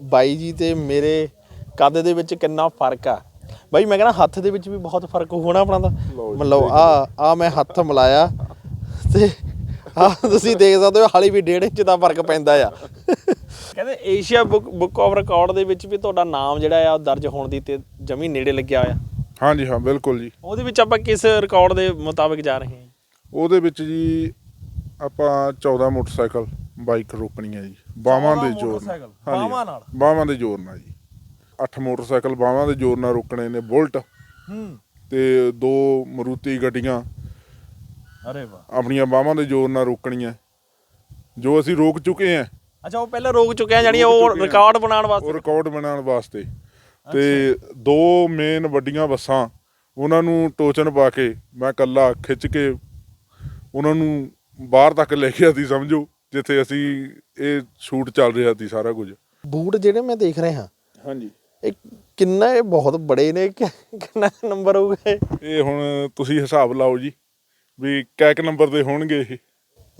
ਬਾਈ ਜੀ ਤੇ ਮੇਰੇ ਕੱਦ ਦੇ ਵਿੱਚ ਕਿੰਨਾ ਫ਼ਰਕ ਆ। ਬਾਈ ਮੈਂ ਕਹਿੰਦਾ ਹੱਥ ਦੇ ਵਿੱਚ ਵੀ ਬਹੁਤ ਫ਼ਰਕ ਹੋਣਾ ਆਪਣਾ ਦਾ ਮਤਲਬ ਆ ਆ ਮੈਂ ਹੱਥ ਮਿਲਾਇਆ ਤੇ ਆ ਤੁਸੀਂ ਦੇਖ ਸਕਦੇ ਹੋ ਹਾਲੀ ਵੀ ਡੇਢ ਇੰਚ ਦਾ ਫ਼ਰਕ ਪੈਂਦਾ ਆ। ਕਹਿੰਦੇ Asia book book of record ਦੇ ਵਿੱਚ ਵੀ ਤੁਹਾਡਾ ਨਾਮ ਜਿਹੜਾ ਆ ਉਹ ਦਰਜ ਹੋਣ ਦੀ ਤੇ ਜਮੀ ਨੇੜੇ ਲੱਗਿਆ ਹੋਇਆ ਹਾਂਜੀ ਹਾਂ ਬਿਲਕੁਲ ਜੀ। ਉਹਦੇ ਵਿੱਚ ਆਪਾਂ ਕਿਸ ਰਿਕਾਰਡ ਦੇ ਮੁਤਾਬਿਕ ਜਾ ਰਹੇ ਹਾਂ ਉਹਦੇ ਵਿੱਚ ਜੀ ਆਪਾਂ 14 ਮੋਟਰਸਾਈਕਲ। ਬਾਈਕ ਰੋਕਣੀ ਹੈ ਜੀ। ਬਾਹਾਂ ਦੇ ਜ਼ੋਰ ਮੋਟਰਸਾਈਕਲ, ਹਾਂਜੀ, ਬਾਹਾਂ ਨਾਲ? ਬਾਹਾਂ ਦੇ ਜ਼ੋਰ ਨਾਲ ਜੀ। 8 ਮੋਟਰਸਾਈਕਲ ਬਾਹਾਂ ਦੇ ਜ਼ੋਰ ਨਾਲ ਰੋਕਣੇ ਨੇ ਬੁਲਟ ਹੂੰ। ਤੇ ਦੋ ਮਰੂਤੀ ਗੱਡੀਆਂ। ਅਰੇ ਵਾਹ। ਆਪਣੀਆਂ ਬਾਹਾਂ ਦੇ ਜ਼ੋਰ ਨਾਲ ਰੋਕਣੀਆਂ। ਜੋ ਅਸੀਂ ਰੋਕ ਚੁੱਕੇ ਹਾਂ। ਅੱਛਾ ਉਹ ਪਹਿਲਾਂ ਰੋਕ ਚੁੱਕਿਆ ਜਾਨੀ ਉਹ ਚੁੱਕੇ ਆ। ਰਿਕਾਰਡ ਬਣਾਉਣ ਉਹ ਵਾਸਤੇ ਰਿਕਾਰਡ ਬਣਾਉਣ ਵਾਸਤੇ। ਤੇ ਦੋ ਮੇਨ ਵੱਡੀਆਂ ਬੱਸਾਂ ਉਹਨਾਂ ਨੂੰ ਟੋਚਨ ਪਾ ਕੇ ਮੈਂ ਕੱਲਾ ਖਿੱਚ ਕੇ ਉਹਨਾਂ ਨੂੰ ਬਾਹਰ ਤੱਕ ਲੈ ਕੇ ਆਦੀ ਸਮਝੋ। ਜਿੱਥੇ ਅਸੀਂ ਇਹ ਸ਼ੂਟ ਚੱਲ ਰਿਹਾ ਸੀ ਸਾਰਾ ਕੁਝ। ਬੂਟ ਜਿਹੜੇ ਮੈਂ ਦੇਖ ਰਿਹਾ ਹਾਂਜੀ। ਇਹ ਕਿੰਨਾ ਇਹ ਬਹੁਤ ਬੜੇ ਨੇ ਕਿੰਨਾ ਨੰਬਰ ਹੋਊਗਾ ਇਹ? ਇਹ ਹੁਣ ਤੁਸੀਂ ਹਿਸਾਬ ਲਾਓ ਜੀ ਵੀ ਕੈਕ ਨੰਬਰ ਦੇ ਹੋਣਗੇ ਇਹ?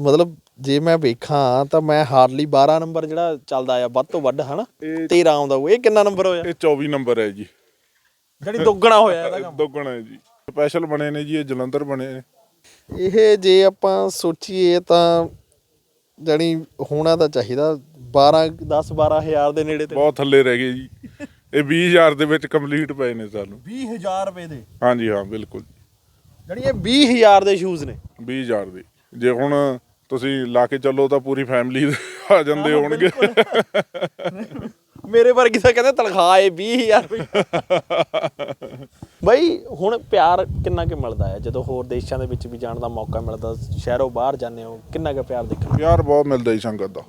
ਮਤਲਬ ਜੇ ਮੈਂ ਵੇਖਾਂ ਤਾਂ ਮੈਂ ਹਾਰਡਲੀ 12 ਨੰਬਰ ਜਿਹੜਾ ਚੱਲਦਾ ਆ ਵੱਧ ਤੋਂ ਵੱਧ ਹਨਾ? ਇਹ 13 ਆਉਂਦਾ ਉਹ ਇਹ ਕਿੰਨਾ ਨੰਬਰ ਹੋਇਆ? ਇਹ 24 ਨੰਬਰ ਹੈ ਜੀ। ਜਿਹੜੀ ਦੁੱਗਣਾ ਹੋਇਆ ਇਹਦਾ ਕੰਮ। ਦੁੱਗਣਾ ਹੈ ਜੀ। ਸਪੈਸ਼ਲ ਬਣੇ ਨੇ ਜੀ ਇਹ ਜਲੰਧਰ ਬਣੇ ਨੇ। ਇਹ ਜੇ ਆਪਾਂ ਸੋਚੀਏ ਤਾਂ ਜਾਣੀ ਹੋਣਾ ਤਾਂ ਚਾਹੀਦਾ। 12 10 12 ਹਜ਼ਾਰ ਦੇ ਨੇੜੇ ਤੇ। ਬਹੁਤ ਥੱਲੇ ਰਹਿ ਗਏ ਜੀ। ਇਹ 20000 ਦੇ ਵਿੱਚ ਕੰਪਲੀਟ ਪਏ ਨੇ ਸਾਨੂੰ। 20000 ਰੁਪਏ ਦੇ। ਹਾਂਜੀ ਹਾਂ ਬਿਲਕੁਲ। ਜਾਣੀ ਇਹ 20000 ਦੇ ਸ਼ੂਜ਼ ਨੇ। 20000 ਦੇ। ਜੇ ਹੁਣ ਤੁਸੀਂ ਲਾ ਕੇ ਚੱਲੋ ਤਾਂ ਪੂਰੀ ਫੈਮਿਲੀ ਆ ਜਾਂਦੇ ਹੋਣਗੇ। ਮੇਰੇ ਵਰਗੀ ਤਾਂ ਕਹਿੰਦੇ ਤਨਖਾਹ ਏ 20000 ਰੁਪਏ ਬਈ ਹੁਣ ਪਿਆਰ ਕਿੰਨਾ ਕੁ ਮਿਲਦਾ ਹੈ? ਜਦੋਂ ਹੋਰ ਦੇਸ਼ਾਂ ਦੇ ਵਿੱਚ ਵੀ ਜਾਣ ਦਾ ਮੌਕਾ ਮਿਲਦਾ ਸ਼ਹਿਰੋਂ ਬਾਹਰ ਜਾਂਦੇ ਹੋ ਕਿੰਨਾ ਕੁ ਪਿਆਰ ਦੇਖਣ ਪਿਆਰ ਬਹੁਤ ਮਿਲਦਾ ਜੀ ਸੰਗਤ ਦਾ।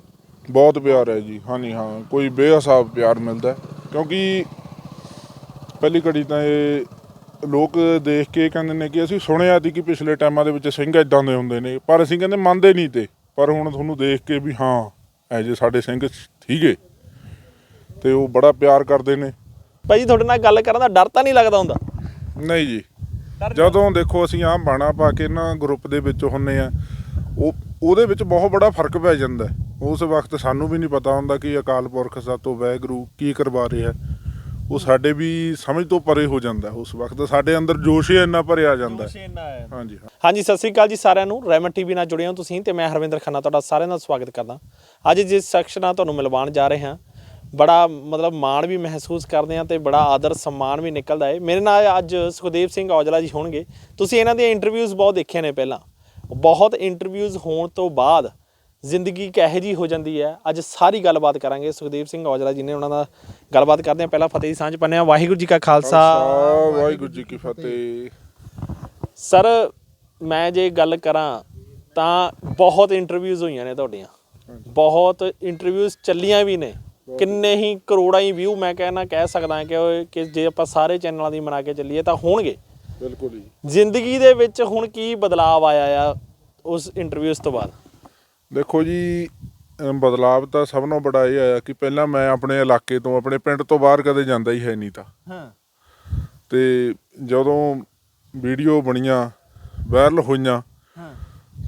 ਬਹੁਤ ਪਿਆਰ ਹੈ ਜੀ ਹਾਂਜੀ ਹਾਂ ਕੋਈ ਬੇਹਿਸਾਬ ਪਿਆਰ ਮਿਲਦਾ ਹੈ। ਕਿਉਂਕਿ ਪਹਿਲੀ ਘੜੀ ਤਾਂ ਇਹ ਲੋਕ ਦੇਖ ਕੇ ਕਹਿੰਦੇ ਨੇ ਕਿ ਅਸੀਂ ਸੁਣਿਆ ਸੀ ਕਿ ਪਿਛਲੇ ਟਾਈਮਾਂ ਦੇ ਵਿੱਚ ਸਿੰਘ ਇਦਾਂ ਦੇ ਹੁੰਦੇ ਨੇ ਪਰ ਅਸੀਂ ਕਹਿੰਦੇ ਮੰਨਦੇ ਨਹੀਂ ਤੇ। ਪਰ ਹੁਣ ਤੁਹਾਨੂੰ ਦੇਖ ਕੇ ਵੀ ਹਾਂ ਐ ਜੇ ਸਾਡੇ ਸਿੰਘ ਠੀਕੇ ਤੇ ਉਹ ਬੜਾ ਪਿਆਰ ਕਰਦੇ ਨੇ ਭਾਈ ਤੁਹਾਡੇ ਨਾਲ ਗੱਲ ਕਰਨ ਦਾ ਡਰ ਤਾਂ ਨਹੀਂ ਲੱਗਦਾ ਹੁੰਦਾ ਨਹੀਂ ਜੀ ਜਦੋਂ ਦੇਖੋ ਅਸੀਂ ਆਹ ਬਾਣਾ ਪਾ ਕੇ ਨਾ ਗਰੁੱਪ ਦੇ ਵਿੱਚ ਹੁੰਨੇ ਆ ਉਹ ਉਹਦੇ ਵਿੱਚ ਬਹੁਤ ਬੜਾ ਫ਼ਰਕ ਪੈ ਜਾਂਦਾ ਹੈ। ਉਸ ਵਕਤ ਸਾਨੂੰ ਵੀ ਨਹੀਂ ਪਤਾ ਹੁੰਦਾ ਕਿ ਅਕਾਲ ਪੁਰਖ ਸਾਤੋਂ ਵੈਗਰੂ ਕੀ ਕਰਵਾ ਰਿਹਾ ਹੈ। ਉਹ ਸਾਡੇ ਵੀ ਸਮਝ ਤੋਂ ਪਰੇ ਹੋ ਜਾਂਦਾ ਹੈ। ਉਸ ਵਕਤ ਸਾਡੇ ਅੰਦਰ ਜੋਸ਼ ਹੀ ਇੰਨਾ ਭਰਿਆ ਜਾਂਦਾ ਹੈ। ਹਾਂਜੀ ਹਾਂ ਹਾਂਜੀ ਸਤਿ ਸ੍ਰੀ ਅਕਾਲ ਜੀ ਸਾਰਿਆਂ ਨੂੰ ਰੈਮਨ ਟੀਵੀ ਨਾਲ ਜੁੜੇ ਹੋ ਤੁਸੀਂ ਤੇ ਮੈਂ ਹਰਵਿੰਦਰ ਖੰਨਾ ਤੁਹਾਡਾ ਸਾਰਿਆਂ ਦਾ ਸਵਾਗਤ ਕਰਦਾ ਅੱਜ ਜਿਸ ਸ਼ਖਸ ਨਾਲ ਤੁਹਾਨੂੰ ਮਿਲਵਾਉਣ ਜਾ ਰਹੇ ਹਾਂ ਬੜਾ ਮਤਲਬ ਮਾਣ ਵੀ ਮਹਿਸੂਸ ਕਰਦੇ ਹਾਂ ਤੇ ਬੜਾ ਆਦਰ ਸਨਮਾਨ ਵੀ ਨਿਕਲਦਾ ਹੈ। ਮੇਰੇ ਨਾਲ ਅੱਜ ਸੁਖਦੇਵ ਸਿੰਘ ਔਜਲਾ ਜੀ ਹੋਣਗੇ। ਤੁਸੀਂ ਇਹਨਾਂ ਦੀਆਂ ਇੰਟਰਵਿਊਜ਼ ਬਹੁਤ ਦੇਖੀਆਂ ਨੇ ਪਹਿਲਾਂ। ਬਹੁਤ ਇੰਟਰਵਿਊਜ਼ ਹੋਣ ਤੋਂ ਬਾਅਦ ਜ਼ਿੰਦਗੀ ਕਿਹੋ ਜੀ ਹੋ ਜਾਂਦੀ ਹੈ? ਅੱਜ ਸਾਰੀ ਗੱਲਬਾਤ ਕਰਾਂਗੇ। ਸੁਖਦੇਵ ਸਿੰਘ ਔਜਲਾ ਜੀ ਨੇ ਉਹਨਾਂ ਦਾ ਗੱਲਬਾਤ ਕਰਦੇ ਹਾਂ। ਪਹਿਲਾਂ ਫਤਿਹ ਦੀ ਸਾਂਝ ਪੰਨਿਆ ਵਾਹਿਗੁਰੂ ਜੀ ਕਾ ਖਾਲਸਾ, ਵਾਹਿਗੁਰੂ ਜੀ ਕੀ ਫਤਿਹ। ਸਰ ਮੈਂ ਜੇ ਗੱਲ ਕਰਾਂ ਤਾਂ ਬਹੁਤ ਇੰਟਰਵਿਊਜ਼ ਹੋਈਆਂ ਨੇ ਤੁਹਾਡੀਆਂ। ਬਹੁਤ ਇੰਟਰਵਿਊਜ਼ ਚੱਲੀਆਂ ਵੀ ਨੇ। ਕਿੰਨੇ ਹੀ ਕਰੋੜਾਂ ਹੀ ਵਿਊ ਮੈਂ ਕਹਿਣਾ ਕਹਿ ਸਕਦਾ ਕਿ ਉਹ- ਕਿ ਜੇ ਆਪਾਂ ਸਾਰੇ ਚੈਨਲਾਂ ਦੀ ਮਨਾ ਕੇ ਚੱਲੀਏ ਤਾਂ ਹੋਣਗੇ। ਬਿਲਕੁਲ ਜੀ। ਜ਼ਿੰਦਗੀ ਦੇ ਵਿੱਚ ਹੁਣ ਕੀ ਬਦਲਾਅ ਆਇਆ ਆ ਉਸ ਇੰਟਰਵਿਊਜ਼ ਤੋਂ ਬਾਅਦ? ਦੇਖੋ ਜੀ ਅਮ ਬਦਲਾਵ ਤਾਂ ਸਭ ਨਾਲੋਂ ਬੜਾ ਇਹ ਆਇਆ ਕਿ ਪਹਿਲਾਂ ਮੈਂ ਆਪਣੇ ਇਲਾਕੇ ਤੋਂ ਆਪਣੇ ਪਿੰਡ ਤੋਂ ਬਾਹਰ ਕਦੇ ਜਾਂਦਾ ਹੀ ਹੈ ਨਹੀਂ ਤਾਂ। ਹਾਂ। ਤੇ ਜਦੋਂ ਵੀਡੀਓ ਬਣੀਆਂ ਵਾਇਰਲ ਹੋਈਆਂ ਹਾਂ।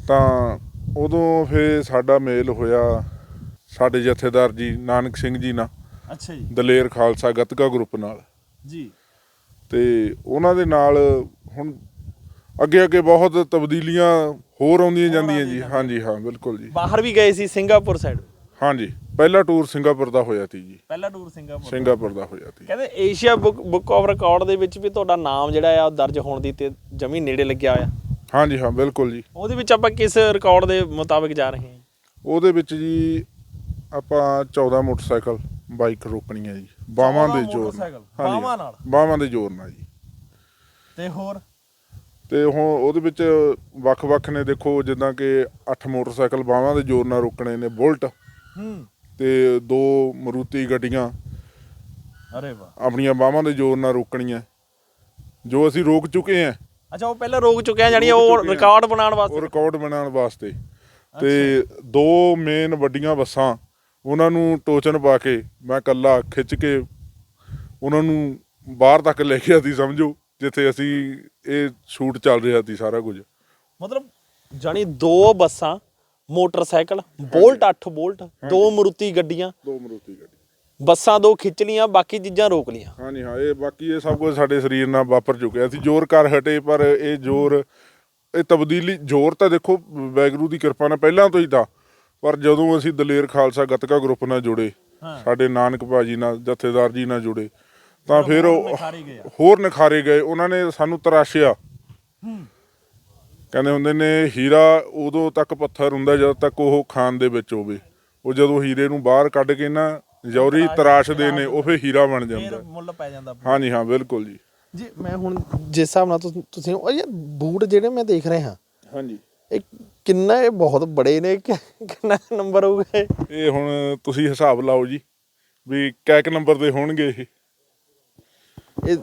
ਤਾਂ ਉਦੋਂ ਫਿਰ ਸਾਡਾ ਮੇਲ ਹੋਇਆ ਸਾਡੇ ਜਥੇਦਾਰ ਜੀ ਨਾਨਕ ਸਿੰਘ ਜੀ ਨਾਲ ਅੱਛਾ ਜੀ। ਦਲੇਰ ਖਾਲਸਾ ਗੱਤਕਾ ਗਰੁੱਪ ਨਾਲ। ਜੀ। ਤੇ ਉਹਨਾਂ ਦੇ ਨਾਲ ਹੁਣ ਅੱਗੇ ਅੱਗੇ ਬਹੁਤ ਤਬਦੀਲੀਆਂ ਹੋਰ ਆਉਂਦੀਆਂ ਜਾਂਦੀਆਂ ਜੀ। ਹਾਂਜੀ ਹਾਂ ਬਿਲਕੁਲ ਜੀ। ਬਾਹਰ ਵੀ ਗਏ ਸੀ ਸਿੰਗਾਪੁਰ ਸਾਈਡ ਹਾਂਜੀ ਪਹਿਲਾ ਟੂਰ ਸਿੰਗਾਪੁਰ ਦਾ ਹੋਇਆ ਸੀ ਜੀ। ਪਹਿਲਾ ਟੂਰ ਸਿੰਗਾਪੁਰ ਸਿੰਗਾਪੁਰ ਦਾ ਹੋਇਆ ਸੀ। ਕਹਿੰਦੇ Asia book book of record ਦੇ ਵਿੱਚ ਵੀ ਤੁਹਾਡਾ ਨਾਮ ਜਿਹੜਾ ਆ ਉਹ ਦਰਜ ਹੋਣ ਦੀ ਤੇ ਜਮੀ ਨੇੜੇ ਲੱਗਿਆ ਹੋਇਆ ਹਾਂਜੀ ਹਾਂ ਬਿਲਕੁਲ ਜੀ। ਉਹਦੇ ਵਿੱਚ ਆਪਾਂ ਕਿਸ ਰਿਕਾਰਡ ਦੇ ਮੁਤਾਬਿਕ ਜਾ ਰਹੇ ਹਾਂ ਉਹਦੇ ਵਿੱਚ ਜੀ ਆਪਾਂ 14 ਮੋਟਰਸਾਈਕਲ ਬਾਈਕ ਰੋਕਣੀ ਹੈ ਜੀ ਬਾਹਾਂ ਦੇ ਜ਼ੋਰ ਹਾਂਜੀ, ਬਾਹਾਂ ਨਾਲ? ਬਾਹਾਂ ਦੇ ਜ਼ੋਰ ਨਾਲ ਜੀ। ਤੇ ਹੋਰ? ਤੇ ਹੁਣ ਉਹਦੇ ਵਿੱਚ ਵੱਖ-ਵੱਖ ਨੇ ਦੇਖੋ ਜਿੱਦਾਂ ਕਿ 8 ਮੋਟਰਸਾਈਕਲ ਬਾਹਾਂ ਦੇ ਜ਼ੋਰ ਨਾਲ ਰੋਕਣੇ ਨੇ ਬੁਲਟ। ਹੂੰ। ਤੇ ਦੋ ਮਰੂਤੀ ਗੱਡੀਆਂ। ਅਰੇ ਵਾਹ। ਆਪਣੀਆਂ ਬਾਹਾਂ ਦੇ ਜ਼ੋਰ ਨਾਲ ਰੋਕਣੀਆਂ। ਜੋ ਅਸੀਂ ਰੋਕ ਚੁੱਕੇ ਹਾਂ। ਅੱਛਾ ਉਹ ਪਹਿਲਾਂ ਰੋਕ ਚੁੱਕਿਆ ਜਾਨੀ ਰੋਕ ਉਹ ਚੁੱਕੇ ਆ। ਰਿਕਾਰਡ ਬਣਾਉਣ ਉਹ ਵਾਸਤੇ ਰਿਕਾਰਡ ਬਣਾਉਣ ਵਾਸਤੇ। ਤੇ ਦੋ ਮੇਨ ਵੱਡੀਆਂ ਬੱਸਾਂ ਉਹਨਾਂ ਨੂੰ ਟੋਚਨ ਪਾ ਕੇ ਮੈਂ ਕੱਲਾ ਖਿੱਚ ਕੇ ਉਹਨਾਂ ਨੂੰ ਬਾਹਰ ਤੱਕ ਲੈ ਕੇ ਆਦੀ ਸਮਝੋ ਜਿੱਥੇ ਅਸੀਂ ਇਹ ਸ਼ੂਟ ਚੱਲ ਰਿਹਾ ਸੀ ਸਾਰਾ ਕੁਝ। ਮਤਲਬ ਜਾਨੀ ਦੋ ਬੱਸਾਂ ਮੋਟਰਸਾਈਕਲ ਬੋਲਟ 8 ਬੋਲਟ ਦੋ ਮਰੂਤੀ ਗੱਡੀਆਂ। ਦੋ ਮਰੂਤੀ ਗੱਡੀ ਬੱਸਾਂ ਦੋ ਖਿੱਚ ਲੀਆਂ ਬਾਕੀ ਚੀਜ਼ਾਂ ਰੋਕ ਲੀਆਂ ਹਾਂਜੀ ਹਾਂ ਇਹ ਬਾਕੀ ਇਹ ਸਭ ਕੁਝ ਸਾਡੇ ਸਰੀਰ ਨਾਲ ਵਾਪਰ ਚੁੱਕਿਆ। ਸੀ ਜ਼ੋਰ ਕਰ ਹਟੇ ਪਰ ਇਹ ਜ਼ੋਰ ਇਹ ਤਬਦੀਲੀ ਜ਼ੋਰ ਤਾਂ ਦੇਖੋ ਵੈਗਰੂ ਦੀ ਕਿਰਪਾ ਨਾਲ ਪਹਿਲਾਂ ਤੋਂ ਹੀ ਤਾਂ ਪਰ ਜਦੋਂ ਅਸੀਂ ਦਲੇਰ ਖਾਲਸਾ ਗੱਤਕਾ ਗਰੁੱਪ ਨਾਲ ਜੁੜੇ ਸਾਡੇ ਨਾਨਕ ਭਾਜੀ ਨਾਲ ਜਥੇਦਾਰ ਜੀ ਨਾਲ ਜੁੜੇ ਤਾਂ ਫਿਰ ਉਹ ਹੋਰ ਨਿਖਾਰੇ ਗਏ। ਉਹਨਾਂ ਨੇ ਸਾਨੂੰ ਤਰਾਸ਼ਿਆ। ਕਹਿੰਦੇ ਹੁੰਦੇ ਨੇ ਹੀਰਾ ਉਦੋਂ ਤੱਕ ਪੱਥਰ ਹੁੰਦਾ ਜਦੋਂ ਤੱਕ ਉਹ ਖਾਨ ਦੇ ਵਿੱਚ ਹੋਵੇ। ਉਹ ਜਦੋਂ ਹੀਰੇ ਨੂੰ ਬਾਹਰ ਕੱਢ ਕੇ ਨਾ ਜੌਰੀ ਤਰਾਸ਼ਦੇ ਨੇ ਉਹ ਫਿਰ ਹੀਰਾ ਬਣ ਜਾਂਦਾ। ਮੁੱਲ ਪੈ ਜਾਂਦਾ ਹਾਂਜੀ ਹਾਂ ਬਿਲਕੁਲ ਜੀ। ਜੀ ਮੈਂ ਹੁਣ ਜਿਸ ਹਿਸਾਬ ਨਾਲ ਤੁਸ- ਉਹ ਯਾਰ ਬੂਟ ਜਿਹੜੇ ਮੈਂ ਦੇਖ ਰਿਹਾ ਹਾਂਜੀ। ਇਹ ਕਿੰਨਾ ਇਹ ਬਹੁਤ ਬੜੇ ਨੇ? ਕਿ- ਕਿੰਨਾ ਨੰਬਰ ਹੋਊਗਾ ਇਹ? ਇਹ ਹੁਣ ਤੁਸੀਂ ਹਿਸਾਬ ਲਾਓ ਜੀ ਵੀ ਕੈਕ ਨੰਬਰ ਦੇ ਹੋਣਗੇ ਇਹ? ਇਹ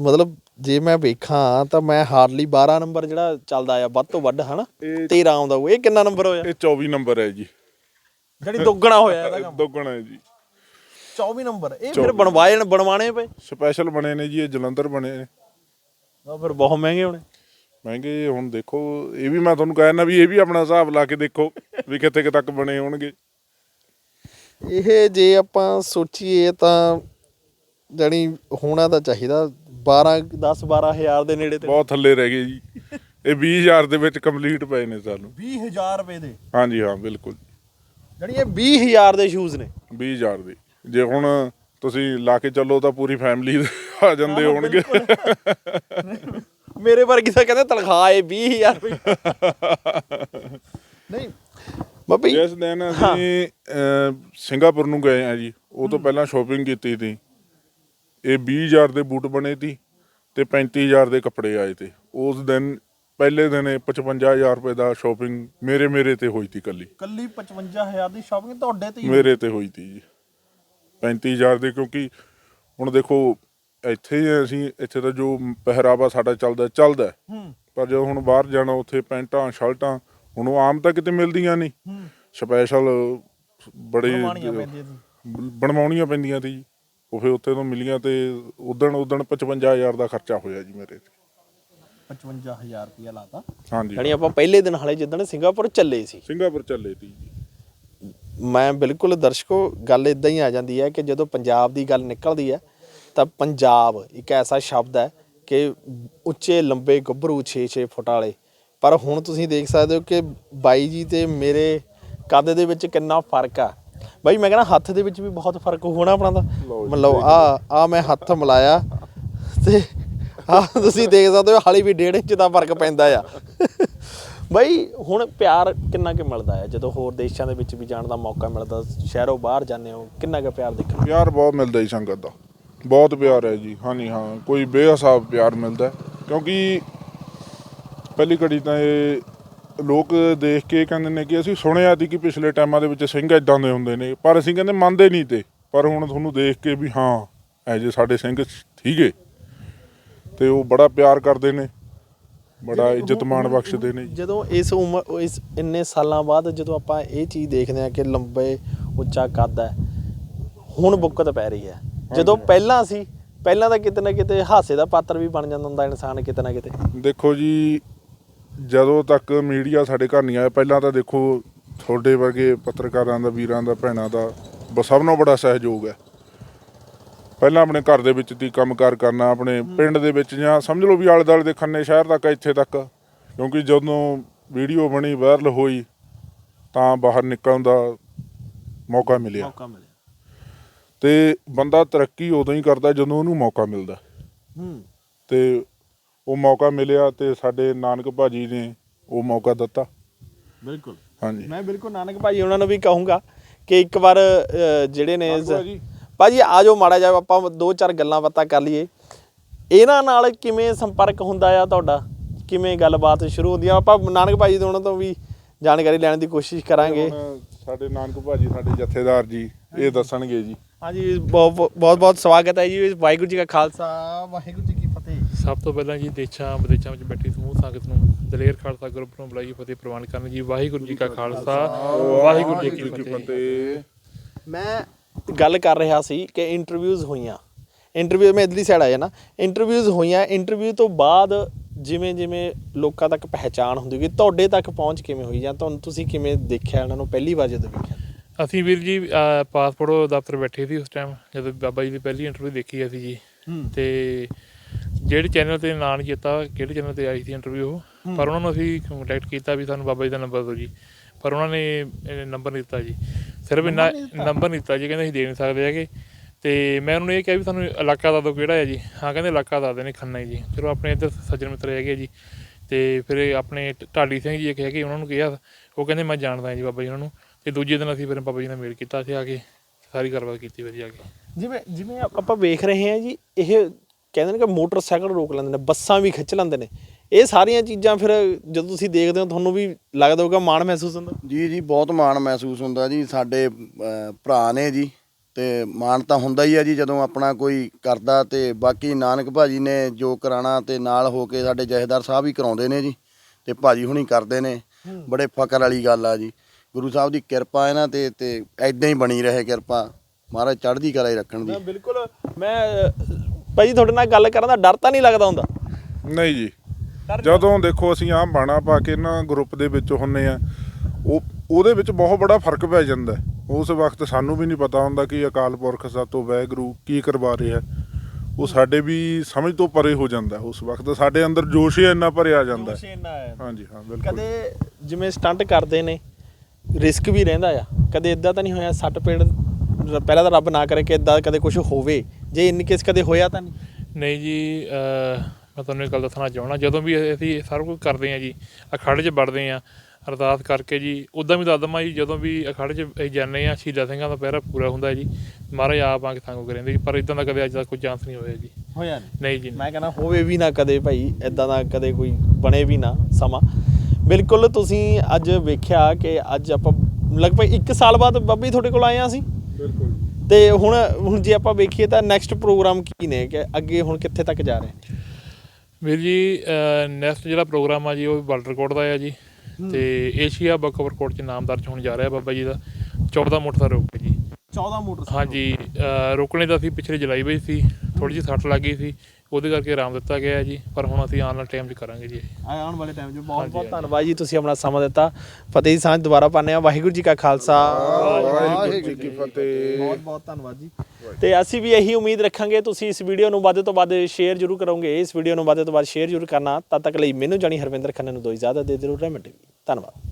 ਮਤਲਬ ਜੇ ਮੈਂ ਵੇਖਾਂ ਤਾਂ ਮੈਂ ਹਾਰਡਲੀ 12 ਨੰਬਰ ਜਿਹੜਾ ਚੱਲਦਾ ਆ ਵੱਧ ਤੋਂ ਵੱਧ ਹਨਾ? ਇਹ 13 ਆਉਂਦਾ ਹੋਊ। ਇਹ ਕਿੰਨਾ ਨੰਬਰ ਹੋਇਆ? ਇਹ 24 ਨੰਬਰ ਹੈ ਜੀ। ਜਿਹੜੀ ਦੁੱਗਣਾ ਹੋਇਆ ਇਹਦਾ ਕੰਮ ਦੁੱਗਣਾ ਹੈ ਜੀ। 24 ਨੰਬਰ। ਇਹ ਫਿਰ ਬਣਵਾਏ ਨੇ ਬਣਵਾਣੇ ਪਏ? ਸਪੈਸ਼ਲ ਬਣੇ ਨੇ ਜੀ ਇਹ ਜਲੰਧਰ ਬਣੇ ਨੇ। ਉਹ ਫਿਰ ਬਹੁਤ ਮਹਿੰਗੇ ਹੋਣੇ। ਮਹਿੰਗੇ ਹੁਣ ਦੇਖੋ ਇਹ ਵੀ ਮੈਂ ਤੁਹਾਨੂੰ ਕਹਿਣਾ ਵੀ ਇਹ ਵੀ ਆਪਣਾ ਹਿਸਾਬ ਲਾ ਕੇ ਦੇਖੋ ਵੀ ਕਿੱਥੇ ਕੁ ਤੱਕ ਬਣੇ ਹੋਣਗੇ। ਇਹ ਜੇ ਆਪਾਂ ਸੋਚੀਏ ਤਾਂ ਜਾਣੀ ਹੋਣਾ ਤਾਂ ਚਾਹੀਦਾ 12 10 12000 ਦੇ ਨੇੜੇ ਤੇ। ਬਹੁਤ ਥੱਲੇ ਰਹਿ ਗਏ ਜੀ। ਇਹ 20000 ਦੇ ਵਿੱਚ ਕੰਪਲੀਟ ਪਏ ਨੇ ਸਾਨੂੰ। 20000 ਰੁਪਏ ਦੇ। ਹਾਂਜੀ ਹਾਂ ਬਿਲਕੁਲ। ਜਾਣੀ ਇਹ 20000 ਦੇ ਸ਼ੂਜ਼ ਨੇ। 20000 ਦੇ। ਜੇ ਹੁਣ ਤੁਸੀਂ ਲਾ ਕੇ ਚੱਲੋ ਤਾਂ ਪੂਰੀ ਫੈਮਿਲੀ ਆ ਜਾਂਦੇ ਹੋਣਗੇ। ਮੇਰੇ ਵਰਗੀ ਤਾਂ ਕਹਿੰਦੇ ਤਨਖਾਹ ਏ 20000 ਰੁਪਏ। ਨਹੀਂ। ਬੱਬੀ ਜਿਸ ਦਿਨ ਅਸੀਂ ਸਿੰਗਾਪੁਰ ਨੂੰ ਗਏ ਆ ਜੀ ਉਹ ਤੋਂ ਪਹਿਲਾਂ ਸ਼ਾਪਿੰਗ ਕੀਤੀ ਸੀ। ਇਹ 20000 ਦੇ ਬੂਟ ਬਣੇ ਸੀ ਤੇ 35000 ਦੇ ਕੱਪੜੇ ਆਏ ਤੇ। ਉਸ ਦਿਨ ਪਹਿਲੇ ਦਿਨ ਇਹ 55000 ਰੁਪਏ ਦਾ ਸ਼ਾਪਿੰਗ ਮੇਰੇ ਮੇਰੇ ਤੇ ਹੋਈ ਸੀ ਕੱਲੀ ਕੱਲੀ 55000 ਦੀ ਸ਼ਾਪਿੰਗ ਤੁਹਾਡੇ ਤੇ ਮੇਰੇ ਤੇ ਹੋਈ ਸੀ ਜੀ। 35000 ਦੇ ਕਿਉਂਕਿ ਹੁਣ ਦੇਖੋ ਇੱਥੇ ਹੀ ਅਸੀਂ ਇੱਥੇ ਤਾਂ ਜੋ ਪਹਿਰਾਵਾ ਸਾਡਾ ਚੱਲਦਾ ਚੱਲਦਾ ਹੈ। ਪਰ ਜਦੋਂ ਹੁਣ ਬਾਹਰ ਜਾਣਾ ਉੱਥੇ ਪੈਂਟਾਂ ਸ਼ਰਟਾਂ ਹੁਣ ਉਹ ਆਮ ਤਾਂ ਕਿਤੇ ਮਿਲਦੀਆਂ ਨਹੀਂ। ਹੂੰ। ਸਪੈਸ਼ਲ ਬੜੇ ਬਣਵਾਉਣੀਆਂ ਪੈਂਦੀਆਂ ਸੀ ਬਣਵਾਉਣੀਆਂ ਪੈਂਦੀਆਂ ਸੀ। ਜੀ ਉਹ ਫਿਰ ਉੱਥੇ ਤੋਂ ਮਿਲੀਆਂ ਤੇ ਉਦਣ ਉਦਣ 55000 ਦਾ ਖਰਚਾ ਹੋਇਆ ਜੀ ਮੇਰੇ ਤੇ। 55000 ਰੁਪਇਆ ਲਾਤਾ। ਹਾਂਜੀ। ਯਾਨੀ ਆਪਾਂ ਪਹਿਲੇ ਦਿਨ ਹਾਲੇ ਜਿੱਦਣ ਸਿੰਗਾਪੁਰ ਚੱਲੇ ਸੀ। ਸਿੰਗਾਪੁਰ ਚੱਲੇ ਤੀ ਜੀ। ਮੈਂ ਬਿਲਕੁਲ ਦਰਸ਼ਕੋ ਗੱਲ ਇਦਾਂ ਹੀ ਆ ਜਾਂਦੀ ਹੈ ਕਿ ਜਦੋਂ ਪੰਜਾਬ ਦੀ ਗੱਲ ਨਿਕਲਦੀ ਹੈ ਤਾਂ ਪੰਜਾਬ ਇੱਕ ਐਸਾ ਸ਼ਬਦ ਹੈ ਕਿ ਉੱਚੇ ਲੰਬੇ ਗੱਭਰੂ 6-6 ਫੁੱਟ ਵਾਲੇ। ਪਰ ਹੁਣ ਤੁਸੀਂ ਦੇਖ ਸਕਦੇ ਹੋ ਕਿ ਬਾਈ ਜੀ ਤੇ ਮੇਰੇ ਕੱਦ ਦੇ ਵਿੱਚ ਕਿੰਨਾ ਫ਼ਰਕ ਆ। ਬਾਈ ਮੈਂ ਕਹਿੰਦਾ ਹੱਥ ਦੇ ਵਿੱਚ ਵੀ ਬਹੁਤ ਫ਼ਰਕ ਹੋਣਾ ਆਪਣਾ ਦਾ ਮਤਲਬ ਆ ਆ ਮੈਂ ਹੱਥ ਮਿਲਾਇਆ ਤੇ ਆ ਤੁਸੀਂ ਦੇਖ ਸਕਦੇ ਹੋ ਹਾਲੀ ਵੀ ਡੇਢ ਇੰਚ ਦਾ ਫ਼ਰਕ ਪੈਂਦਾ ਆ। ਬਾਈ ਹੁਣ ਪਿਆਰ ਕਿੰਨਾ ਕੁ ਮਿਲਦਾ ਹੈ ਜਦੋਂ ਹੋਰ ਦੇਸ਼ਾਂ ਦੇ ਵਿੱਚ ਵੀ ਜਾਣ ਦਾ ਮੌਕਾ ਮਿਲਦਾ ਸ਼ਹਿਰੋਂ ਬਾਹਰ ਜਾਂਦੇ ਹੋ ਕਿੰਨਾ ਕੁ ਪਿਆਰ ਦੇਖਣ ਪਿਆਰ ਬਹੁਤ ਮਿਲਦਾ ਜੀ ਸੰਗਤ ਦਾ। ਬਹੁਤ ਪਿਆਰ ਹੈ ਜੀ ਹਾਂਜੀ ਹਾਂ। ਕੋਈ ਬੇਹਿਸਾਬ ਪਿਆਰ ਮਿਲਦਾ। ਕਿਉਂਕਿ ਪਹਿਲੀ ਘੜੀ ਤਾਂ ਇਹ ਲੋਕ ਦੇਖ ਕੇ ਕਹਿੰਦੇ ਨੇ ਕਿ ਅਸੀਂ ਸੁਣਿਆ ਸੀ ਕਿ ਪਿਛਲੇ ਟਾਈਮਾਂ ਦੇ ਵਿੱਚ ਸਿੰਘ ਇਦਾਂ ਦੇ ਹੁੰਦੇ ਨੇ ਪਰ ਅਸੀਂ ਕਹਿੰਦੇ ਮੰਨਦੇ ਨਹੀਂ ਤੇ। ਪਰ ਹੁਣ ਤੁਹਾਨੂੰ ਦੇਖ ਕੇ ਵੀ ਹਾਂ ਐ ਜੇ ਸਾਡੇ ਸਿੰਘ ਠੀਕੇ। ਤੇ ਉਹ ਬੜਾ ਪਿਆਰ ਕਰਦੇ ਨੇ ਬੜਾ ਇੱਜ਼ਤ ਮਾਣ ਬਖਸ਼ਦੇ ਨੇ ਜਦੋਂ ਇਸ ਉਮਰ ਇਸ ਇੰਨੇ ਸਾਲਾਂ ਬਾਅਦ ਜਦੋਂ ਆਪਾਂ ਇਹ ਚੀਜ਼ ਦੇਖਦੇ ਹਾਂ ਕਿ ਲੰਬੇ ਉੱਚਾ ਕੱਦ ਹੈ ਹੁਣ ਬੁੱਕਤ ਪੈ ਰਹੀ ਹੈ। ਜਦੋਂ ਪਹਿਲਾਂ ਸੀ ਪਹਿਲਾਂ ਤਾਂ ਕਿਤੇ ਨਾ ਕਿਤੇ ਹਾਸੇ ਦਾ ਪਾਤਰ ਵੀ ਬਣ ਜਾਂਦਾ ਹੁੰਦਾ ਇਨਸਾਨ ਕਿਤੇ ਨਾ ਕਿਤੇ। ਦੇਖੋ ਜੀ ਜਦੋਂ ਤੱਕ ਮੀਡੀਆ ਸਾਡੇ ਘਰ ਨਹੀਂ ਆਇਆ ਪਹਿਲਾਂ ਤਾਂ ਦੇਖੋ ਤੁਹਾਡੇ ਵਰਗੇ ਪੱਤਰਕਾਰਾਂ ਦਾ ਵੀਰਾਂ ਦਾ ਭੈਣਾਂ ਦਾ ਸਭ ਨਾਲੋਂ ਬੜਾ ਸਹਿਯੋਗ ਹੈ। ਪਹਿਲਾਂ ਆਪਣੇ ਘਰ ਦੇ ਵਿੱਚ ਦੀ ਕੰਮਕਾਰ ਕਰਨਾ ਆਪਣੇ ਪਿੰਡ ਦੇ ਵਿੱਚ ਜਾਂ ਸਮਝ ਲਓ ਵੀ ਆਲੇ ਦੁਆਲੇ ਦੇ ਖੰਨੇ ਸ਼ਹਿਰ ਤੱਕ ਇੱਥੇ ਤੱਕ। ਕਿਉਂਕਿ ਜਦੋਂ ਵੀਡੀਓ ਬਣੀ ਵਾਇਰਲ ਹੋਈ ਤਾਂ ਬਾਹਰ ਨਿਕਲਣ ਦਾ ਮੌਕਾ ਮਿਲਿਆ। ਮੌਕਾ ਮਿਲਿਆ। ਤੇ ਬੰਦਾ ਤਰੱਕੀ ਉਦੋਂ ਹੀ ਕਰਦਾ ਜਦੋਂ ਉਹਨੂੰ ਮੌਕਾ ਮਿਲਦਾ। ਹੂੰ। ਤੇ ਉਹ ਮੌਕਾ ਮਿਲਿਆ ਤੇ ਸਾਡੇ ਨਾਨਕ ਭਾਜੀ ਨੇ ਉਹ ਮੌਕਾ ਦਿੱਤਾ। ਬਿਲਕੁਲ। ਹਾਂਜੀ। ਮੈਂ ਬਿਲਕੁਲ ਨਾਨਕ ਭਾਜੀ ਉਹਨਾਂ ਨੂੰ ਵੀ ਕਹੂੰਗਾ ਕਿ ਇੱਕ ਵਾਰ ਅ, ਜਿਹੜੇ ਨੇ ਆਜੋ ਭਾਜੀ। ਭਾਜੀ ਆ ਜਾਓ ਮਾੜਾ ਜਿਹਾ ਆਪਾਂ ਦੋ ਚਾਰ ਗੱਲਾਂ ਬਾਤਾਂ ਕਰ ਲਈਏ। ਇਹਨਾਂ ਨਾਲ ਕਿਵੇਂ ਸੰਪਰਕ ਹੁੰਦਾ ਆ ਤੁਹਾਡਾ? ਕਿਵੇਂ ਗੱਲਬਾਤ ਸ਼ੁਰੂ ਹੁੰਦੀ ਆ? ਆਪਾਂ ਨਾਨਕ ਭਾਜੀ ਤੋਂ ਉਹਨਾਂ ਤੋਂ ਵੀ ਜਾਣਕਾਰੀ ਲੈਣ ਦੀ ਕੋਸ਼ਿਸ਼ ਕਰਾਂਗੇ। ਹੁਣ ਸਾਡੇ ਨਾਨਕ ਭਾਜੀ ਸਾਡੇ ਜਥੇਦਾਰ ਜੀ ਇਹ ਦੱਸਣਗੇ ਜੀ। ਹਾਂਜੀ ਬਹੁਤ ਬਹੁਤ ਬਹੁਤ ਸਵਾਗਤ ਹੈ ਜੀ ਵਾਹਿਗੁਰੂ ਜੀ ਕਾ ਖਾਲਸਾ। ਵਾਹਿਗੁਰੂ ਜੀ ਕੀ ਫਤਿਹ। ਸਭ ਤੋਂ ਪਹਿਲਾਂ ਜੀ ਦੇਸ਼ਾਂ ਵਿਦੇਸ਼ਾਂ ਵਿੱਚ ਬੈਠੀ ਸਮੂਹ ਸੰਗਤ ਨੂੰ ਦਲੇਰ ਖਾਲਸਾ ਗਰੁੱਪ ਨੂੰ ਬੁਲਾਈ ਫਤਿਹ ਪ੍ਰਵਾਨ ਕਰਨ ਜੀ। ਵਾਹਿਗੁਰੂ ਜੀ ਕਾ ਖਾਲਸਾ ਵਾਹਿਗੁਰੂ ਜੀ ਕੀ ਫਤਿਹ। ਫਤਿਹ ਮੈਂ ਗੱਲ ਕਰ ਰਿਹਾ ਸੀ ਕਿ ਇੰਟਰਵਿਊਜ਼ ਹੋਈਆਂ। ਇੰਟਰਵਿਊ ਮੈਂ ਇਧਰਲੀ ਸਾਈਡ ਆਇਆ ਨਾ ਇੰਟਰਵਿਊਜ਼ ਹੋਈਆਂ। ਇੰਟਰਵਿਊ ਤੋਂ ਬਾਅਦ ਜਿਵੇਂ ਜਿਵੇਂ ਲੋਕਾਂ ਤੱਕ ਪਹਿਚਾਣ ਹੁੰਦੀ ਗਈ ਤੁਹਾਡੇ ਤੱਕ ਪਹੁੰਚ ਕਿਵੇਂ ਹੋਈ ਜਾਂ ਤੁਹਾਨੂੰ ਤੁਸੀਂ ਕਿਵੇਂ ਦੇਖਿਆ ਇਹਨਾਂ ਨੂੰ ਪਹਿਲੀ ਵਾਰ ਜਦੋਂ ਵੇਖਿਆ? ਅਸੀਂ ਵੀਰ ਜੀ ਪਾਸਪੋਰਟ ਦਫ਼ਤਰ ਬੈਠੇ ਸੀ ਉਸ ਟਾਈਮ ਜਦੋਂ ਬਾਬਾ ਜੀ ਦੀ ਪਹਿਲੀ ਇੰਟਰਵਿਊ ਦੇਖੀ ਅਸੀਂ ਜੀ। ਤੇ ਜਿਹੜੇ ਚੈਨਲ ਤੇ ਨਾਂ ਨਹੀਂ ਕਿਹੜੇ ਚੈਨਲ ਤੇ ਆਈ ਸੀ ਇੰਟਰਵਿਊ ਉਹ ਪਰ ਉਹਨਾਂ ਨੂੰ ਅਸੀਂ ਕੰਟੈਕਟ ਕੀਤਾ ਵੀ ਸਾਨੂੰ ਬਾਬਾ ਜੀ ਦਾ ਨੰਬਰ ਦਿਓ ਜੀ। ਪਰ ਉਹਨਾਂ ਨੇ ਨੰਬਰ ਨਹੀਂ ਦਿੱਤਾ ਜੀ। ਸਿਰਫ ਇੰਨਾ ਨੰਬਰ ਨਹੀਂ ਦਿੱਤਾ ਜੀ ਕਹਿੰਦੇ ਅਸੀਂ ਦੇ ਨਹੀਂ ਸਕਦੇ ਹੈਗੇ। ਤੇ ਮੈਂ ਉਹਨਾਂ ਨੂੰ ਇਹ ਕਿਹਾ ਵੀ ਸਾਨੂੰ ਇਲਾਕਾ ਦੱਸ ਦਿਓ ਕਿਹੜਾ ਹੈ ਜੀ। ਹਾਂ ਕਹਿੰਦੇ ਇਲਾਕਾ ਦੱਸਦੇ ਨੇ ਖੰਨਾ ਜੀ। ਚਲੋ ਆਪਣੇ ਇੱਧਰ ਸੱਜਣ ਮਿੱਤਰ ਹੈਗੇ ਜੀ। ਤੇ ਫਿਰ ਆਪਣੇ ਢਾਡੀ ਸਿੰਘ ਜੀ ਇੱਕ ਹੈਗੇ ਉਹਨਾਂ ਨੂੰ ਕਿਹਾ ਉਹ ਕਹਿੰਦੇ ਮੈਂ ਜਾਣਦਾ ਜੀ ਬਾਬਾ ਜੀ ਉਹਨਾਂ ਨੂੰ। ਤੇ ਦੂਜੇ ਦਿਨ ਅਸੀਂ ਫਿਰ ਬਾਬਾ ਜੀ ਨਾਲ ਮੇਲ ਕੀਤਾ ਸੀ ਆ ਕੇ ਸਾਰੀ ਗੱਲਬਾਤ ਕੀਤੀ ਵਧੀਆ ਆ ਕੇ। ਜਿਵੇਂ ਜਿਵੇਂ ਆਪ- ਵੇਖ ਰਹੇ ਹਾਂ ਜੀ ਇਹ ਕਹਿੰਦੇ ਨੇ ਕਿ ਮੋਟਰਸਾਈਕਲ ਰੋਕ ਲੈਂਦੇ ਨੇ ਬੱਸਾਂ ਵੀ ਖਿੱਚ ਲੈਂਦੇ ਨੇ। ਇਹ ਸਾਰੀਆਂ ਚੀਜ਼ਾਂ ਫਿਰ ਜਦੋਂ ਤੁਸੀਂ ਦੇਖਦੇ ਹੋ ਤੁਹਾਨੂੰ ਵੀ ਲੱਗਦਾ ਹੋਊਗਾ ਮਾਣ ਮਹਿਸੂਸ ਹੁੰਦਾ। ਜੀ ਜੀ ਬਹੁਤ ਮਾਣ ਮਹਿਸੂਸ ਹੁੰਦਾ ਜੀ ਸਾਡੇ ਅਹ, ਭਰਾ ਨੇ ਜੀ ਤੇ ਮਾਣ ਤਾਂ ਹੁੰਦਾ ਹੀ ਆ ਜੀ ਜਦੋਂ ਆਪਣਾ ਕੋਈ ਕਰਦਾ ਤੇ ਬਾਕੀ ਨਾਨਕ ਭਾਜੀ ਨੇ ਜੋ ਕਰਾਣਾ ਤੇ ਨਾਲ ਹੋ ਕੇ ਸਾਡੇ ਜਥੇਦਾਰ ਸਾਹਿਬ ਵੀ ਕਰਾਉਂਦੇ ਨੇ ਜੀ ਤੇ ਭਾਜੀ ਹੁਣੀ ਕਰਦੇ ਨੇ। ਬੜੇ ਫਕਰ ਵਾਲੀ ਗੱਲ ਆ ਜੀ। ਗੁਰੂ ਸਾਹਿਬ ਦੀ ਕਿਰਪਾ ਇਹਨਾਂ ਤੇ ਤੇ ਐਦਾਂ ਹੀ ਬਣੀ ਰਹੇ ਕਿਰਪਾ। ਮਹਾਰਾਜ ਚੜ੍ਹਦੀ ਕਲਾ ਹੀ ਰੱਖਣ ਦੀ। ਬਿਲਕੁਲ ਮੈਂ ਭਾਈ ਤੁਹਾਡੇ ਨਾਲ ਗੱਲ ਕਰਨ ਦਾ ਡਰ ਤਾਂ ਨਹੀਂ ਲੱਗਦਾ ਹੁੰਦਾ? ਨਹੀਂ ਜੀ। ਜਦੋਂ ਦੇਖੋ ਅਸੀਂ ਆਹ ਬਾਣਾ ਪਾ ਕੇ ਨਾ ਗਰੁੱਪ ਦੇ ਵਿੱਚ ਹੁੰਨੇ ਆ ਉਹ ਉਹਦੇ ਵਿੱਚ ਬਹੁਤ ਬੜਾ ਫ਼ਰਕ ਪੈ ਜਾਂਦਾ। ਉਸ ਵਕਤ ਸਾਨੂੰ ਵੀ ਨਹੀਂ ਪਤਾ ਹੁੰਦਾ ਕਿ ਅਕਾਲ ਪੁਰਖ ਸਾਤੋਂ ਵੈਗਰੂ ਕੀ ਕਰਵਾ ਰਿਹਾ ਉਹ ਸਾਡੇ ਵੀ ਸਮਝ ਤੋਂ ਪਰੇ ਹੋ ਜਾਂਦਾ ਉਸ ਵਕਤ ਸਾਡੇ ਅੰਦਰ ਜੋਸ਼ ਹੀ ਇੰਨਾ ਭਰਿਆ ਜਾਂਦਾ। ਹਾਂਜੀ ਹਾਂ ਬਿਲਕੁਲ। ਕਦੇ ਜਿਵੇਂ ਸਟੰਟ ਕਰਦੇ ਨੇ ਰਿਸਕ ਵੀ ਰਹਿੰਦਾ ਆ। ਕਦੇ ਇਦਾਂ ਤਾਂ ਨਹੀਂ ਹੋਇਆ ਸੱਟ ਪੇੜ ਪਹਿਲਾਂ ਤਾਂ ਰੱਬ ਨਾ ਕਰੇ ਕਿ ਇਦਾਂ ਕਦੇ ਕੁਝ ਹੋਵੇ। ਜੇ ਇਨ ਕੇਸ ਕਦੇ ਹੋਇਆ ਤਾਂ ਨਹੀਂ। ਨਹੀਂ ਜੀ ਮੈਂ ਤੁਹਾਨੂੰ ਇੱਕ ਗੱਲ ਦੱਸਣਾ ਚਾਹਣਾ ਜਦੋਂ ਵੀ ਅਸੀਂ ਸਾਰਾ ਕੁਝ ਕਰਦੇ ਹਾਂ ਜੀ ਅਖਾੜੇ 'ਚ ਵੜਦੇ ਹਾਂ ਅਰਦਾਸ ਕਰਕੇ ਜੀ ਉਦਾਂ ਵੀ ਦੱਸ ਦਵਾਂ ਜੀ ਜਦੋਂ ਵੀ ਅਖਾੜੇ 'ਚ ਅਸੀਂ ਜਾਂਦੇ ਹਾਂ ਸ਼ਹੀਦਾਂ ਸਿੰਘਾਂ ਦਾ ਪਹਿਰਾ ਪੂਰਾ ਹੁੰਦਾ ਜੀ ਮਹਾਰਾਜ ਆਪ ਆ ਕੇ ਸੰਗ ਕਰਿੰਦੇ ਜੀ ਪਰ ਇਦਾਂ ਦਾ ਕਦੇ ਅੱਜ ਤੱਕ ਕੋਈ ਚਾਂਸ ਨਹੀਂ ਹੋਇਆ ਜੀ। ਹੋਇਆ ਨਹੀਂ। ਨਹੀਂ ਜੀ। ਮੈਂ ਕਹਿੰਦਾ ਹੋਵੇ ਵੀ ਨਾ ਕਦੇ ਭਾਈ ਇਦਾਂ ਦਾ ਕਦੇ ਕੋਈ ਬਣੇ ਵੀ ਨਾ ਸਮਾਂ। ਬਿਲਕੁਲ ਤੁਸੀਂ ਅੱਜ ਵੇਖਿਆ ਕਿ ਅੱਜ ਆਪਾਂ ਲਗਭਗ 1 ਸਾਲ ਬਾਅਦ ਬੱਬੀ ਤੁਹਾਡੇ ਕੋਲ ਆਏ ਆ ਅਸੀਂ। ਬਿਲਕੁਲ ਤੇ ਹੁਣ ਹੁਣ ਜੇ ਆਪਾਂ ਵੇਖੀਏ ਤਾਂ ਨੈਕਸਟ ਪ੍ਰੋਗਰਾਮ ਕੀ ਨੇ ਕਿ ਅੱਗੇ ਹੁਣ ਕਿੱਥੇ ਤੱਕ ਜਾ ਰਹੇ ਵੀਰ ਜੀ ਨੈਕਸਟ ਜਿਹੜਾ ਪ੍ਰੋਗਰਾਮ ਆ ਜੀ ਉਹ ਵਰਲਡ ਰਿਕਾਰਡ ਦਾ ਆ ਜੀ। ਤੇ ਏਸ਼ੀਆ ਬੁੱਕ ਰਿਕਾਰਡ 'ਚ ਨਾਮ ਦਰਜ ਹੋਣ ਜਾ ਰਿਹਾ ਬਾਬਾ ਜੀ ਦਾ। 14 ਮੋਟਰ ਰੋਕ ਕੇ ਜੀ। 14 ਮੋਟਰ ਹਾਂਜੀ ਰੋਕਣੇ ਦਾ ਅਸੀਂ ਪਿਛਲੇ ਜੁਲਾਈ ਵਿੱਚ ਸੀ। ਥੋੜੀ ਜਿਹੀ ਸੱਟ ਲੱਗ ਗਈ ਸੀ। ਉਹਦੇ ਕਰਕੇ ਆਰਾਮ ਦਿੱਤਾ ਗਿਆ ਹੈ ਜੀ ਪਰ ਹੁਣ ਅਸੀਂ ਆਉਣ ਵਾਲੇ ਟਾਈਮ 'ਚ ਕਰਾਂਗੇ ਜੀ ਇਹ। ਆਉਣ ਵਾਲੇ ਟਾਈਮ 'ਚ ਬਹੁਤ ਬਹੁਤ। ਧੰਨਵਾਦ ਜੀ ਤੁਸੀਂ ਆਪਣਾ ਸਮਾਂ ਦਿੱਤਾ। ਫਤਿਹ ਦੀ ਸਾਂਝ ਦੁਬਾਰਾ ਪਾਉਂਦੇ ਆ ਵਾਹਿਗੁਰੂ ਜੀ ਕਾ ਖਾਲਸਾ। ਵਾਹਿਗੁਰੂ ਜੀ ਕੀ ਫਤਿਹ। ਬਹੁਤ ਬਹੁਤ ਧੰਨਵਾਦ ਜੀ। ਤੇ ਅਸੀਂ ਵੀ ਇਹੀ ਉਮੀਦ ਰੱਖਾਂਗੇ ਤੁਸੀਂ ਇਸ ਵੀਡੀਓ ਨੂੰ ਵੱਧ ਤੋਂ ਵੱਧ ਸ਼ੇਅਰ ਜ਼ਰੂਰ ਕਰੋਗੇ। ਇਸ ਵੀਡੀਓ ਨੂੰ ਵੱਧ ਤੋਂ ਵੱਧ ਸ਼ੇਅਰ ਜ਼ਰੂਰ ਕਰਨਾ। ਤਦ ਤੱਕ ਲਈ ਮੈਨੂੰ ਜਾਣੀ ਹਰਵਿੰਦਰ ਖੰਨੇ ਨੂੰ ਦੋ ਇਜਾਜ਼ਤ ਦੇ ਦਿਓ। ਰਹਿਮਤ ਧੰਨਵਾਦ।